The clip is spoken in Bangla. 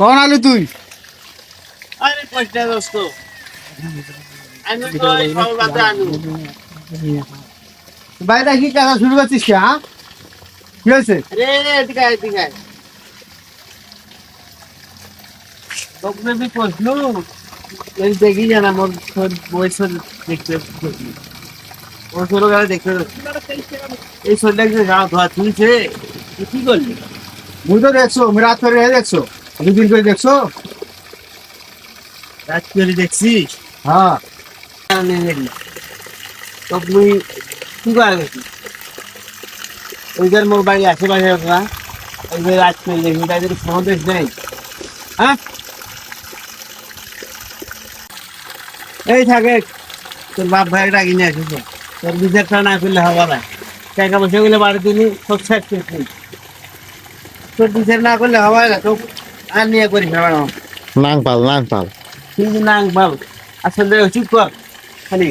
কখন আলি তুই? আরে কষ্টা দোস্ত? বাইরে কি কাজ শুরু করছিস কি হ্যাঁ? কি হয়েছে? রে রে এদিকে এদিকে তোকে বি কইলো এই দেখি জানা মোর বয়স দেখতে ওর ছোট গাড়ি দেখতে এই সন্ধ্যা যে গাঁ ধোয়া তুলছে কি করলি? দেখছ আমি রাত করে দেখছ। দুদিন করে দেখছ? রাত করে দেখছিস হ্যাঁ। তো তুই কি করে গেছিস ওইদের মোর বাড়ি আশেপাশে না ওই যে রাত করে দেখবি তাদের ফোন দেশ নেই। হ্যাঁ? এই থাকে তোর বাপ ভাই ডাকি নিয়ে আসিস। তোর বিচারটা না করলে হবে না। টাকা পয়সা গুলো বাড়ি দিলি সব শেষ তোর বিচার না করলে হবে না তো আর নিয়ে করিস না নাং পাল নাং পাল। কিন্তু না বাল আসলে চুপ কর। খালি।